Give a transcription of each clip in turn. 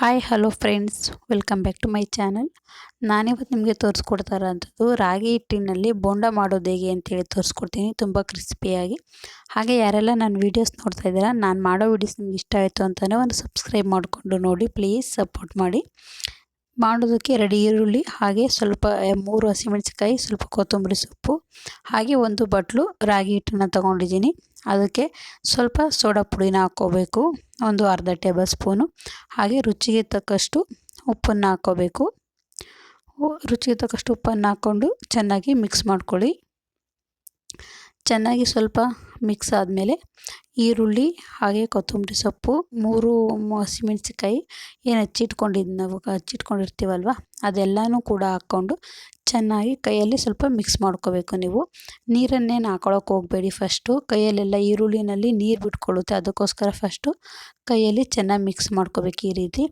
Hi hello friends welcome back to my channel ನಾನಿವತ್ತು ನಿಮಗೆ ತೋರಿಸ್ಕೊಡ್ತಾ ಇರೋಂಥದ್ದು ರಾಗಿ ಹಿಟ್ಟಿನಲ್ಲಿ ಬೋಂಡ ಮಾಡೋದು ಹೇಗೆ ಅಂತೇಳಿ ತೋರಿಸ್ಕೊಡ್ತೀನಿ. ತುಂಬ ಕ್ರಿಸ್ಪಿಯಾಗಿ ಹಾಗೆ ಯಾರೆಲ್ಲ ನನ್ನ ವೀಡಿಯೋಸ್ ನೋಡ್ತಾ ಇದ್ದೀರಾ, ನಾನು ಮಾಡೋ ವೀಡಿಯೋಸ್ ನಿಮ್ಗೆ ಇಷ್ಟ ಆಯಿತು ಅಂತಲೇ ಒಂದು ಸಬ್ಸ್ಕ್ರೈಬ್ ಮಾಡಿಕೊಂಡು ನೋಡಿ. ಪ್ಲೀಸ್ ಸಪೋರ್ಟ್ ಮಾಡಿ. ಮಾಡೋದಕ್ಕೆ ರೆಡಿ ಈರುಳ್ಳಿ, ಹಾಗೆ ಸ್ವಲ್ಪ ಮೂರು ಹಸಿಮೆಣಸಿಕಾಯಿ ಸ್ವಲ್ಪ ಕೊತ್ತಂಬರಿ ಸೊಪ್ಪು, ಹಾಗೆ ಒಂದು ಬಟ್ಲು, ರಾಗಿ ಹಿಟ್ಟನ್ನು ತಗೊಂಡಿದ್ದೀನಿ. ಅದಕ್ಕೆ ಸ್ವಲ್ಪ ಸೋಡಾ ಪುಡಿನ ಹಾಕ್ಕೋಬೇಕು, ಒಂದು ಅರ್ಧ ಟೇಬಲ್ ಸ್ಪೂನು. ಹಾಗೆ ರುಚಿಗೆ ತಕ್ಕಷ್ಟು ಉಪ್ಪನ್ನು ಹಾಕ್ಕೋಬೇಕು. ರುಚಿಗೆ ತಕ್ಕಷ್ಟು ಉಪ್ಪನ್ನು ಹಾಕ್ಕೊಂಡು ಚೆನ್ನಾಗಿ ಮಿಕ್ಸ್ ಮಾಡ್ಕೊಳ್ಳಿ. ಚೆನ್ನಾಗಿ ಸ್ವಲ್ಪ ಮಿಕ್ಸ್ ಆದಮೇಲೆ ಈರುಳ್ಳಿ, ಹಾಗೆ ಕೊತ್ತಂಬರಿ ಸೊಪ್ಪು, ಮೂರು ಹಸಿಮೆಣ್ಸಿಕಾಯಿ ಏನು ಹಚ್ಚಿಟ್ಕೊಂಡಿದ್ದು ನಾವು ಹಚ್ಚಿಟ್ಕೊಂಡಿರ್ತೀವಲ್ವ? ಅದೆಲ್ಲನೂ ಕೂಡ ಹಾಕ್ಕೊಂಡು ಚೆನ್ನಾಗಿ ಕೈಯಲ್ಲಿ ಸ್ವಲ್ಪ ಮಿಕ್ಸ್ ಮಾಡ್ಕೋಬೇಕು ನೀವು. ನೀರನ್ನೇನು ಹಾಕೊಳಕ್ಕೆ ಹೋಗಬೇಡಿ ಫಸ್ಟು ಕೈಯಲ್ಲೆಲ್ಲ ಈರುಳ್ಳಿನಲ್ಲಿ ನೀರು ಬಿಟ್ಕೊಳ್ಳುತ್ತೆ, ಅದಕ್ಕೋಸ್ಕರ ಫಸ್ಟು ಕೈಯಲ್ಲಿ ಚೆನ್ನಾಗಿ ಮಿಕ್ಸ್ ಮಾಡ್ಕೋಬೇಕು ಈ ರೀತಿ.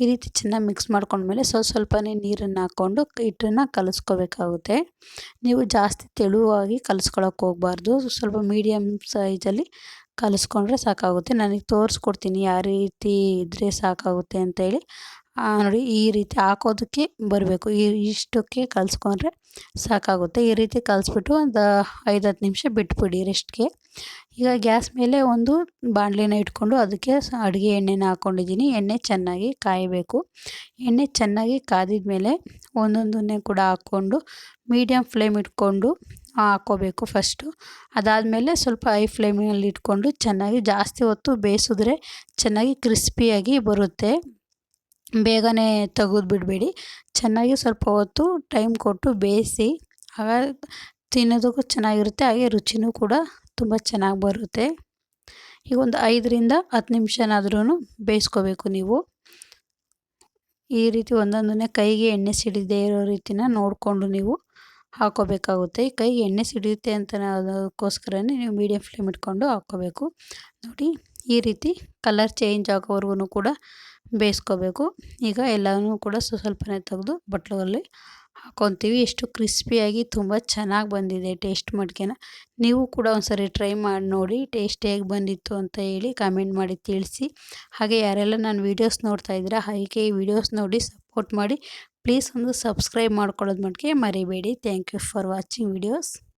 ಈ ರೀತಿ ಚೆನ್ನಾಗಿ ಮಿಕ್ಸ್ ಮಾಡ್ಕೊಂಡ್ಮೇಲೆ ಸ್ವಲ್ಪ ಸ್ವಲ್ಪನೇ ನೀರನ್ನು ಹಾಕ್ಕೊಂಡು ಹಿಟ್ಟನ್ನು ಕಲಿಸ್ಕೋಬೇಕಾಗುತ್ತೆ. ನೀವು ಜಾಸ್ತಿ ತೆಳುವಾಗಿ ಕಲಿಸ್ಕೊಳಕ್ಕೆ ಹೋಗಬಾರ್ದು. ಸ್ವಲ್ಪ ಮೀಡಿಯಮ್ ಸೈಜಲ್ಲಿ ಕಲಿಸ್ಕೊಂಡ್ರೆ ಸಾಕಾಗುತ್ತೆ. ನನಗೆ ತೋರಿಸ್ಕೊಡ್ತೀನಿ ಯಾವ ರೀತಿ ಇದ್ದರೆ ಸಾಕಾಗುತ್ತೆ ಅಂತೇಳಿ. ನೋಡಿ ಈ ರೀತಿ ಹಾಕೋದಕ್ಕೆ ಬರಬೇಕು. ಈ ಇಷ್ಟಕ್ಕೆ ಕಲಿಸ್ಕೊಂಡ್ರೆ ಸಾಕಾಗುತ್ತೆ. ಈ ರೀತಿ ಕಲಿಸ್ಬಿಟ್ಟು ಒಂದು ಐದು ಹತ್ತು ನಿಮಿಷ ಬಿಟ್ಬಿಡಿ ರೆಸ್ಟ್ಗೆ ಈಗ ಗ್ಯಾಸ್ ಮೇಲೆ ಒಂದು ಬಾಣಲೆನ ಇಟ್ಕೊಂಡು ಅದಕ್ಕೆ ಅಡುಗೆ ಎಣ್ಣೆನ ಹಾಕ್ಕೊಂಡಿದ್ದೀನಿ ಎಣ್ಣೆ ಚೆನ್ನಾಗಿ ಕಾಯಬೇಕು. ಎಣ್ಣೆ ಚೆನ್ನಾಗಿ ಕಾದಿದ ಮೇಲೆ ಒಂದೊಂದನ್ನೇ ಕೂಡ ಹಾಕ್ಕೊಂಡು ಮೀಡಿಯಮ್ ಫ್ಲೇಮ್ ಇಟ್ಕೊಂಡು ಹಾಕ್ಕೋಬೇಕು ಫಸ್ಟು ಅದಾದಮೇಲೆ ಸ್ವಲ್ಪ ಹೈ ಫ್ಲೇಮಲ್ಲಿ ಇಟ್ಕೊಂಡು ಚೆನ್ನಾಗಿ ಜಾಸ್ತಿ ಹೊತ್ತು ಬೇಯಿಸಿದ್ರೆ ಚೆನ್ನಾಗಿ ಕ್ರಿಸ್ಪಿಯಾಗಿ ಬರುತ್ತೆ. ಬೇಗನೆ ತೆಗೆದು ಬಿಡಬೇಡಿ. ಚೆನ್ನಾಗಿ ಸ್ವಲ್ಪ ಹೊತ್ತು ಟೈಮ್ ಕೊಟ್ಟು ಬೇಯಿಸಿ, ಆಗ ತಿನ್ನೋದಕ್ಕೂ ಚೆನ್ನಾಗಿರುತ್ತೆ, ಹಾಗೆ ರುಚಿನೂ ಕೂಡ ತುಂಬ ಚೆನ್ನಾಗಿ ಬರುತ್ತೆ. ಈಗ ಒಂದು ಐದರಿಂದ ಹತ್ತು ನಿಮಿಷನಾದ್ರೂ ಬೇಯಿಸ್ಕೋಬೇಕು ನೀವು. ಈ ರೀತಿ ಒಂದೊಂದನ್ನೇ ಕೈಗೆ ಎಣ್ಣೆ ಸಿಡಿದೇ ಇರೋ ರೀತಿನ ನೋಡಿಕೊಂಡು ನೀವು ಹಾಕೋಬೇಕಾಗುತ್ತೆ. ಕೈಗೆ ಎಣ್ಣೆ ಸಿಡಿಯುತ್ತೆ ಅಂತ ಅದಕ್ಕೋಸ್ಕರನೇ ನೀವು ಮೀಡಿಯಂ ಫ್ಲೇಮ್ ಇಟ್ಕೊಂಡು ಹಾಕ್ಕೋಬೇಕು ನೋಡಿ, ಈ ರೀತಿ ಕಲರ್ ಚೇಂಜ್ ಆಗೋವರೆಗೂ ಕೂಡ ಬೇಯಿಸ್ಕೋಬೇಕು. ಈಗ ಎಲ್ಲನೂ ಕೂಡ ಸ್ವಲ್ಪನೇ ತೆಗೆದು ಬಟ್ಲಲ್ಲಿ ಹಾಕ್ಕೊತೀವಿ ಎಷ್ಟು ಕ್ರಿಸ್ಪಿಯಾಗಿ ತುಂಬ ಚೆನ್ನಾಗಿ ಬಂದಿದೆ ಟೇಸ್ಟ್ ಮಡಿಕೆನ ನೀವು ಕೂಡ ಒಂದ್ಸರಿ ಟ್ರೈ ಮಾಡಿ ನೋಡಿ ಟೇಸ್ಟ್ ಹೇಗೆ ಬಂದಿತ್ತು ಅಂತ ಹೇಳಿ ಕಮೆಂಟ್ ಮಾಡಿ ತಿಳಿಸಿ. ಹಾಗೆ ಯಾರೆಲ್ಲ ನಾನು ವೀಡಿಯೋಸ್ ನೋಡ್ತಾ ಇದ್ದೀರಾ, ಹಾಗೆ ಈ ವಿಡಿಯೋಸ್ ನೋಡಿ ಸಪೋರ್ಟ್ ಮಾಡಿ. ಪ್ಲೀಸ್ ಒಂದು ಸಬ್ಸ್ಕ್ರೈಬ್ ಮಾಡ್ಕೊಳ್ಳೋದು ಮಟ್ಟಿಗೆ ಮರಿಬೇಡಿ. Thank you for watching videos.